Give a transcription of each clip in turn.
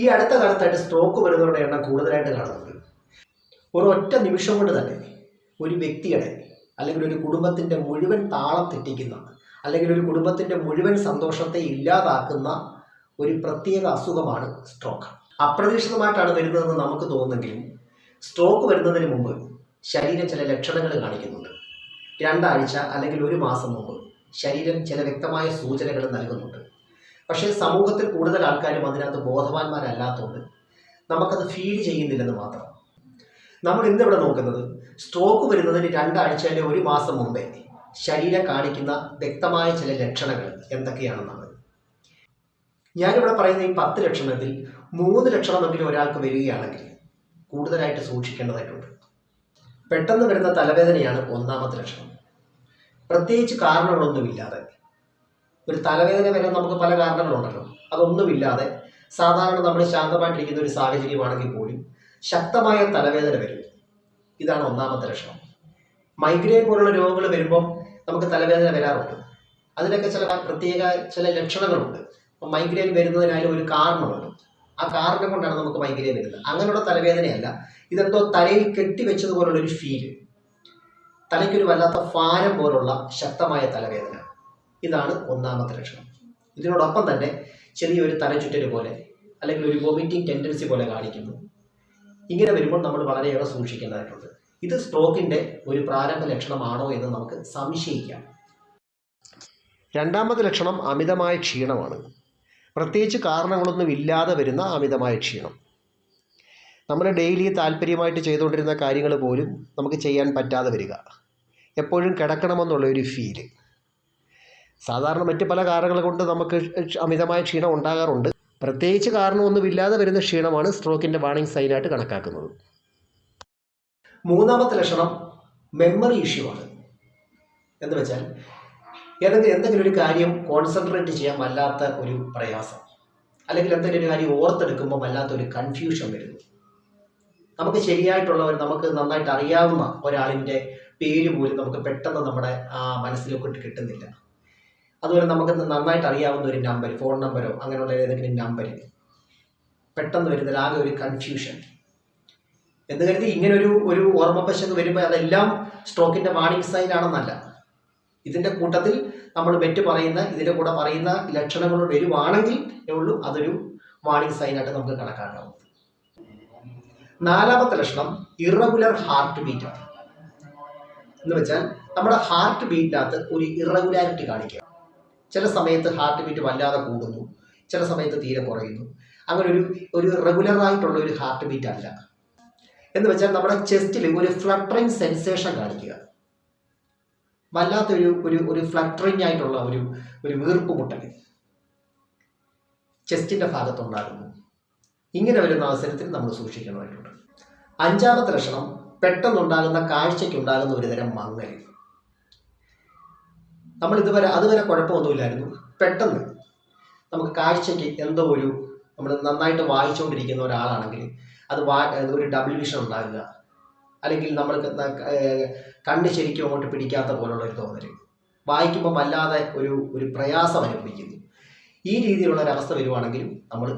ഈ അടുത്ത കാലത്തായിട്ട് സ്ട്രോക്ക് വരുന്നവരുടെ എണ്ണം കൂടുതലായിട്ട് കാണുന്നുണ്ട് ഒരൊറ്റ നിമിഷം കൊണ്ട് തന്നെ ഒരു വ്യക്തിയുടെ അല്ലെങ്കിൽ ഒരു കുടുംബത്തിന്റെ മുഴുവൻ താളം തെറ്റിക്കുന്ന അല്ലെങ്കിൽ ഒരു കുടുംബത്തിന്റെ മുഴുവൻ സന്തോഷത്തെ ഇല്ലാതാക്കുന്ന ഒരു പ്രത്യേക അസുഖമാണ് സ്ട്രോക്ക് അപ്രതീക്ഷിതമായിട്ടാണ് വരുന്നതെന്ന് നമുക്ക് തോന്നുന്നെങ്കിലും സ്ട്രോക്ക് വരുന്നതിന് മുമ്പ് ശരീരം ചില ലക്ഷണങ്ങൾ കാണിക്കുന്നുണ്ട്. രണ്ടാഴ്ച അല്ലെങ്കിൽ ഒരു മാസം മുമ്പ് ശരീരം ചില വ്യക്തമായ സൂചനകൾ നൽകുന്നുണ്ട്. പക്ഷേ സമൂഹത്തിൽ കൂടുതൽ ആൾക്കാരും അതിനകത്ത് ബോധവാന്മാരല്ലാത്തതുകൊണ്ട് നമുക്കത് ഫീൽ ചെയ്യുന്നില്ലെന്ന് മാത്രം. നമ്മൾ ഇന്നിവിടെ നോക്കുന്നത് സ്ട്രോക്ക് വരുന്നതിന് രണ്ടാഴ്ച അല്ലെങ്കിൽ ഒരു മാസം മുമ്പേ ശരീരം കാണിക്കുന്ന വ്യക്തമായ ചില ലക്ഷണങ്ങൾ എന്തൊക്കെയാണെന്നാണ്. ഞാനിവിടെ പറയുന്ന ഈ പത്ത് ലക്ഷണത്തിൽ മൂന്ന് ലക്ഷണമെങ്കിലും ഒരാൾക്ക് വരികയാണെങ്കിൽ കൂടുതലായിട്ട് സൂക്ഷിക്കേണ്ടതായിട്ടുണ്ട്. പെട്ടെന്ന് വരുന്ന തലവേദനയാണ് ഒന്നാമത്തെ ലക്ഷണം. പ്രത്യേകിച്ച് കാരണങ്ങളൊന്നുമില്ലാതെ ഒരു തലവേദന വരാൻ നമുക്ക് പല കാരണങ്ങളുണ്ടല്ലോ. അതൊന്നുമില്ലാതെ സാധാരണ നമ്മൾ ശാന്തമായിട്ടിരിക്കുന്ന ഒരു സാഹചര്യമാണെങ്കിൽ പോലും ശക്തമായ തലവേദന വരും. ഇതാണ് ഒന്നാമത്തെ ലക്ഷണം. മൈഗ്രെയിൻ പോലുള്ള രോഗങ്ങൾ വരുമ്പം നമുക്ക് തലവേദന വരാറുണ്ട്. അതിനൊക്കെ ചില പ്രത്യേക ചില ലക്ഷണങ്ങളുണ്ട്. അപ്പം മൈഗ്രെയിൻ വരുന്നതിനായാലും ഒരു കാരണമുണ്ട്. ആ കാരണം കൊണ്ടാണ് നമുക്ക് മൈഗ്രെയിൻ വരുന്നത്. അങ്ങനെയുള്ള തലവേദനയല്ല. ഇതെന്തോ തലയിൽ കെട്ടിവെച്ചതുപോലുള്ള ഒരു ഫീൽ തലയ്ക്കൊരു വല്ലാത്ത ഭാരം പോലുള്ള ശക്തമായ തലവേദന. ഇതാണ് ഒന്നാമത്തെ ലക്ഷണം. ഇതിനോടൊപ്പം തന്നെ ചെറിയൊരു തലചുറ്റൽ പോലെ അല്ലെങ്കിൽ ഒരു വോമിറ്റിംഗ് ടെൻഡൻസി പോലെ കാണിക്കുന്നു. ഇങ്ങനെ വരുമ്പോൾ നമ്മൾ വളരെയേറെ സൂക്ഷിക്കേണ്ടതായിട്ടുണ്ട്. ഇത് സ്ട്രോക്കിന്റെ ഒരു പ്രാരംഭ ലക്ഷണമാണോ എന്ന് നമുക്ക് സംശയിക്കാം. രണ്ടാമത്തെ ലക്ഷണം അമിതമായ ക്ഷീണമാണ്. പ്രത്യേകിച്ച് കാരണങ്ങളൊന്നും ഇല്ലാതെ വരുന്ന അമിതമായ ക്ഷീണം. നമ്മൾ ഡെയിലി താല്പര്യമായിട്ട് ചെയ്തുകൊണ്ടിരുന്ന കാര്യങ്ങൾ പോലും നമുക്ക് ചെയ്യാൻ പറ്റാതെ വരിക. എപ്പോഴും കിടക്കണമെന്നുള്ള ഒരു ഫീൽ സാധാരണ മറ്റ് പല കാരണങ്ങൾ കൊണ്ട് നമുക്ക് അമിതമായ ക്ഷീണം ഉണ്ടാകാറുണ്ട്. പ്രത്യേകിച്ച് കാരണമൊന്നുമില്ലാതെ വരുന്ന ക്ഷീണമാണ് സ്ട്രോക്കിന്റെ വാണിംഗ് സൈനായിട്ട് കണക്കാക്കുന്നത്. മൂന്നാമത്തെ ലക്ഷണം മെമ്മറി ഇഷ്യൂ ആണ്. എന്ന് വെച്ചാൽ ഏതെങ്കിലും എന്തെങ്കിലും ഒരു കാര്യം കോൺസെൻട്രേറ്റ് ചെയ്യാൻ വല്ലാത്ത ഒരു പ്രയാസം. അല്ലെങ്കിൽ എന്തെങ്കിലും ഒരു കാര്യം ഓർത്തെടുക്കുമ്പോൾ വല്ലാത്ത ഒരു കൺഫ്യൂഷൻ വരുന്നു. നമുക്ക് ശരിയായിട്ടുള്ളവർ നമുക്ക് നന്നായിട്ട് അറിയാവുന്ന ഒരാളിന്റെ പേര് പോലും നമുക്ക് പെട്ടെന്ന് നമ്മുടെ മനസ്സിലേക്ക് കിട്ടുന്നില്ല. അതുപോലെ നമുക്ക് നന്നായിട്ട് അറിയാവുന്ന ഒരു നമ്പർ ഫോൺ നമ്പരോ അങ്ങനെയുള്ള ഏതെങ്കിലും നമ്പർ പെട്ടെന്ന് വരുന്നതിൽ ആകെ ഒരു കൺഫ്യൂഷൻ എന്ന് കരുതി ഇങ്ങനെ ഒരു ഒരു ഓർമ്മപ്പശക്ക് വരുമ്പോൾ അതെല്ലാം സ്ട്രോക്കിന്റെ വാണിംഗ് സൈൻ ആണെന്നല്ല. ഇതിന്റെ കൂട്ടത്തിൽ നമ്മൾ ബെറ്റ് പറയുന്ന ഇതിന്റെ കൂടെ പറയുന്ന ലക്ഷണങ്ങൾ വരുവാണെങ്കിൽ ഉള്ളൂ അതൊരു വാണിംഗ് സൈൻ ആയിട്ട് നമുക്ക് കണക്കാക്കാവുന്നത്. നാലാമത്തെ ലക്ഷണം ഇറഗുലർ ഹാർട്ട് ബീറ്റ് എന്ന് വെച്ചാൽ നമ്മുടെ ഹാർട്ട് ബീറ്റിനകത്ത് ഒരു ഇറഗുലാരിറ്റി കാണിക്കുക. ചില സമയത്ത് ഹാർട്ട് ബീറ്റ് വല്ലാതെ കൂടുന്നു. ചില സമയത്ത് തീരെ കുറയുന്നു. അങ്ങനെ ഒരു ഒരു റെഗുലർ ആയിട്ടുള്ള ഒരു ഹാർട്ട് ബീറ്റ് അല്ല. എന്ന് വെച്ചാൽ നമ്മുടെ ചെസ്റ്റിൽ ഒരു ഫ്ലട്ടറിങ് സെൻസേഷൻ കാണിക്കുക. വല്ലാത്തൊരു ഒരു ഒരു ഫ്ലട്ടറിങ് ആയിട്ടുള്ള ഒരു ഒരു വീർപ്പ് മുട്ടൽ ചെസ്റ്റിന്റെ ഭാഗത്തുണ്ടാകുന്നു. ഇങ്ങനെ വരുന്ന അവസരത്തിൽ നമ്മൾ സൂക്ഷിക്കണമായിട്ടുണ്ട് അഞ്ചാമത്തെ ലക്ഷണം പെട്ടെന്നുണ്ടാകുന്ന കാഴ്ചയ്ക്കുണ്ടാകുന്ന ഒരുതരം മങ്ങൽ നമ്മൾ ഇതുവരെ അതുവരെ കുഴപ്പമൊന്നുമില്ലായിരുന്നു. പെട്ടെന്ന് നമുക്ക് കാഴ്ചയ്ക്ക് എന്തോ ഒരു നമ്മൾ നന്നായിട്ട് വായിച്ചുകൊണ്ടിരിക്കുന്ന ഒരാളാണെങ്കിൽ അത് വാ ഒരു ഡബിൾ വിഷൻ ഉണ്ടാകുക. അല്ലെങ്കിൽ നമ്മൾ കണ്ണ് ശരിക്കും അങ്ങോട്ട് പിടിക്കാത്ത പോലുള്ള ഒരു തോന്നൽ വായിക്കുമ്പോൾ വല്ലാതെ ഒരു ഒരു പ്രയാസം അനുഭവിക്കുന്നു. ഈ രീതിയിലുള്ള ഒരവസ്ഥ വരുവാണെങ്കിലും നമ്മൾ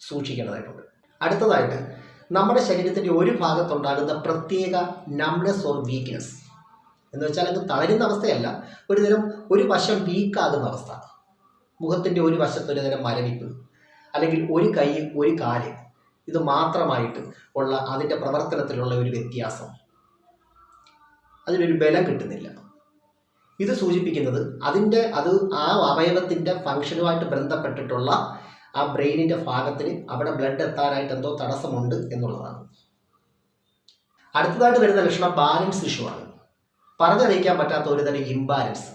സൂക്ഷിക്കേണ്ടതായിട്ടുണ്ട്. അടുത്തതായിട്ട് നമ്മുടെ ശരീരത്തിന്റെ ഒരു ഭാഗത്തുണ്ടാകുന്ന പ്രത്യേക നംനെസ് ഓർ വീക്ക്നെസ് എന്ന് വെച്ചാൽ അത് തളരുന്ന അവസ്ഥയല്ല. ഒരു തരം ഒരു വശം വീക്കാകുന്ന അവസ്ഥ. മുഖത്തിന്റെ ഒരു വശത്ത് ഒരു തരം മരവിപ്പ്. അല്ലെങ്കിൽ ഒരു കൈ ഒരു കാൽ. ഇത് മാത്രമായിട്ട് ഉള്ള അതിന്റെ പ്രവർത്തനത്തിലുള്ള ഒരു വ്യത്യാസം. അതിനൊരു ബലം കിട്ടുന്നില്ല. ഇത് സൂചിപ്പിക്കുന്നത് അതിന്റെ അത് ആ അവയവത്തിന്റെ ഫങ്ഷനുമായിട്ട് ബന്ധപ്പെട്ടിട്ടുള്ള ആ ബ്രെയിനിന്റെ ഭാഗത്തിന് അവിടെ ബ്ലഡ് എത്താനായിട്ട് എന്തോ തടസ്സമുണ്ട് എന്നുള്ളതാണ്. അടുത്തതായിട്ട് വരുന്ന ലക്ഷണം ബാലൻസ് ഇഷ്യൂ ആണ്. പറഞ്ഞറിയിക്കാൻ പറ്റാത്ത ഒരു തരം ഇംബാലൻസ്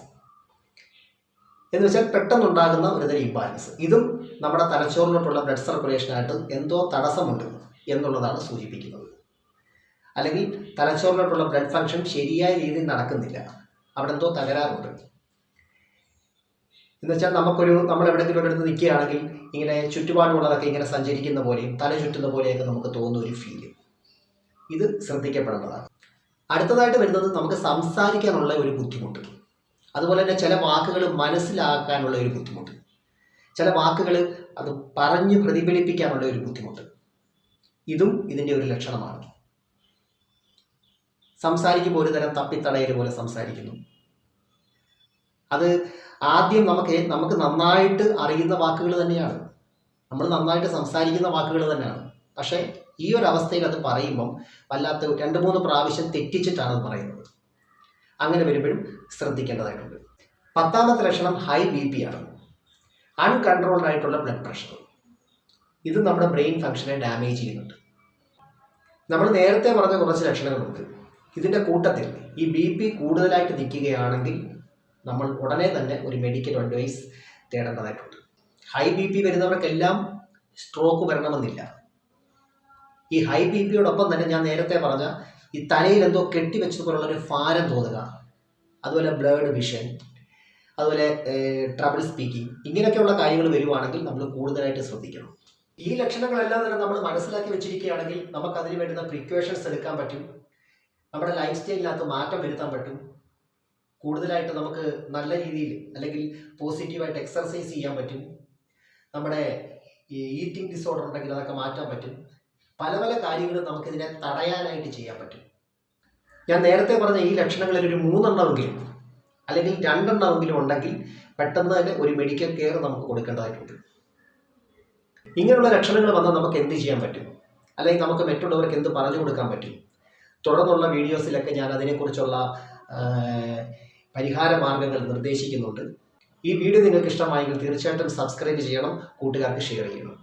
എന്ന് വെച്ചാൽ പെട്ടെന്നുണ്ടാകുന്ന ഒരു തരം ഇംബാലൻസ് ഇതും നമ്മുടെ തലച്ചോറിലോട്ടുള്ള ബ്ലഡ് സർക്കുലേഷനായിട്ട് എന്തോ തടസ്സമുണ്ട് എന്നുള്ളതാണ് സൂചിപ്പിക്കുന്നത്. അല്ലെങ്കിൽ തലച്ചോറിലോട്ടുള്ള ബ്ലഡ് ഫങ്ഷൻ ശരിയായ രീതിയിൽ നടക്കുന്നില്ല. അവിടെ എന്തോ തകരാറുണ്ട്. എന്ന് വെച്ചാൽ നമുക്കൊരു നമ്മൾ എവിടെയെങ്കിലും ഒരിടത്ത് നിൽക്കുകയാണെങ്കിൽ ഇങ്ങനെ ചുറ്റുപാടുമുള്ളതൊക്കെ ഇങ്ങനെ സഞ്ചരിക്കുന്ന പോലെയും തല ചുറ്റുന്ന പോലെയൊക്കെ നമുക്ക് തോന്നുന്ന ഒരു ഫീൽ ഇത് ശ്രദ്ധിക്കപ്പെടേണ്ടതാണ്. അടുത്തതായിട്ട് വരുന്നത് നമുക്ക് സംസാരിക്കാനുള്ള ഒരു ബുദ്ധിമുട്ട്. അതുപോലെ തന്നെ ചില വാക്കുകൾ മനസ്സിലാക്കാനുള്ള ഒരു ബുദ്ധിമുട്ട്. ചില വാക്കുകൾ അത് പറഞ്ഞ് പ്രതിഫലിപ്പിക്കാനുള്ള ഒരു ബുദ്ധിമുട്ട്. ഇതും ഇതിന്റെ ഒരു ലക്ഷണമാണ്. സംസാരിക്കുമ്പോൾ ഒരു തരം തപ്പിത്തടയൽ പോലെ സംസാരിക്കുന്നു. അത് ആദ്യം നമുക്ക് നമുക്ക് നന്നായിട്ട് അറിയുന്ന വാക്കുകൾ തന്നെയാണ്. നമ്മൾ നന്നായിട്ട് സംസാരിക്കുന്ന വാക്കുകൾ തന്നെയാണ്. പക്ഷേ ഈ ഒരു അവസ്ഥയിൽ അത് പറയുമ്പം വല്ലാത്ത രണ്ട് മൂന്ന് പ്രാവശ്യം തെറ്റിച്ചിട്ടാണ് അത് പറയുന്നത്. അങ്ങനെ വരുമ്പോഴും ശ്രദ്ധിക്കേണ്ടതായിട്ടുണ്ട്. പത്താമത്തെ ലക്ഷണം ഹൈ ബി പി ആണ്. അൺകൺട്രോൾഡ് ആയിട്ടുള്ള ബ്ലഡ് പ്രഷർ ഇത് നമ്മുടെ ബ്രെയിൻ ഫംഗ്ഷനെ ഡാമേജ് ചെയ്യുന്നുണ്ട്. നമ്മൾ നേരത്തെ പറഞ്ഞ കുറച്ച് ലക്ഷണങ്ങളുണ്ട്. ഇതിന്റെ കൂട്ടത്തിൽ ഈ ബി പി കൂടുതലായിട്ട് നിൽക്കുകയാണെങ്കിൽ നമ്മൾ ഉടനെ തന്നെ ഒരു മെഡിക്കൽ അഡ്വൈസ് തേടേണ്ടതായിട്ടുണ്ട്. ഹൈ ബി പി വരുന്നവർക്കെല്ലാം സ്ട്രോക്ക് വരണമെന്നില്ല. ഈ ഹൈ ബി പിയോടൊപ്പം തന്നെ ഞാൻ നേരത്തെ പറഞ്ഞ ഈ തലയിൽ എന്തോ കെട്ടിവെച്ചതുപോലുള്ള ഒരു ഭാരം തോന്നുക. അതുപോലെ ബ്ലേഡ് വിഷൻ അതുപോലെ ട്രബിൾ സ്പീക്കിംഗ് ഇങ്ങനെയൊക്കെയുള്ള കാര്യങ്ങൾ വരുവാണെങ്കിൽ നമ്മൾ കൂടുതലായിട്ട് ശ്രദ്ധിക്കണം. ഈ ലക്ഷണങ്ങളെല്ലാം തന്നെ നമ്മൾ മനസ്സിലാക്കി വെച്ചിരിക്കുകയാണെങ്കിൽ നമുക്ക് അതിന് വേണ്ടുന്ന പ്രിക്വേഷൻസ് എടുക്കാൻ പറ്റും. നമ്മുടെ ലൈഫ് സ്റ്റൈലിനകത്ത് മാറ്റം വരുത്താൻ പറ്റും. കൂടുതലായിട്ട് നമുക്ക് നല്ല രീതിയിൽ അല്ലെങ്കിൽ പോസിറ്റീവായിട്ട് എക്സർസൈസ് ചെയ്യാൻ പറ്റും. നമ്മുടെ ഈ ഈറ്റിംഗ് ഡിസോർഡർ ഉണ്ടെങ്കിൽ അതൊക്കെ മാറ്റാൻ പറ്റും. പല പല കാര്യങ്ങളും നമുക്കിതിനെ തടയാനായിട്ട് ചെയ്യാൻ പറ്റും. ഞാൻ നേരത്തെ പറഞ്ഞ ഈ ലക്ഷണങ്ങളിൽ ഒരു മൂന്നെണ്ണമെങ്കിലും അല്ലെങ്കിൽ രണ്ടെണ്ണമെങ്കിലും ഉണ്ടെങ്കിൽ പെട്ടെന്ന് തന്നെ ഒരു മെഡിക്കൽ കെയർ നമുക്ക് കൊടുക്കേണ്ടതായിട്ടുണ്ട്. ഇങ്ങനെയുള്ള ലക്ഷണങ്ങൾ വന്നാൽ നമുക്ക് എന്ത് ചെയ്യാൻ പറ്റും? അല്ലെങ്കിൽ നമുക്ക് മറ്റുള്ളവർക്ക് എന്ത് പറഞ്ഞു കൊടുക്കാൻ പറ്റും? തുടർന്നുള്ള വീഡിയോസിലൊക്കെ ഞാൻ അതിനെക്കുറിച്ചുള്ള പരിഹാര മാർഗങ്ങൾ നിർദ്ദേശിക്കുന്നുണ്ട്. ഈ വീഡിയോ നിങ്ങൾക്ക് ഇഷ്ടമായെങ്കിൽ തീർച്ചയായിട്ടും സബ്സ്ക്രൈബ് ചെയ്യണം കൂട്ടുകാർക്ക് ഷെയർ ചെയ്യണം.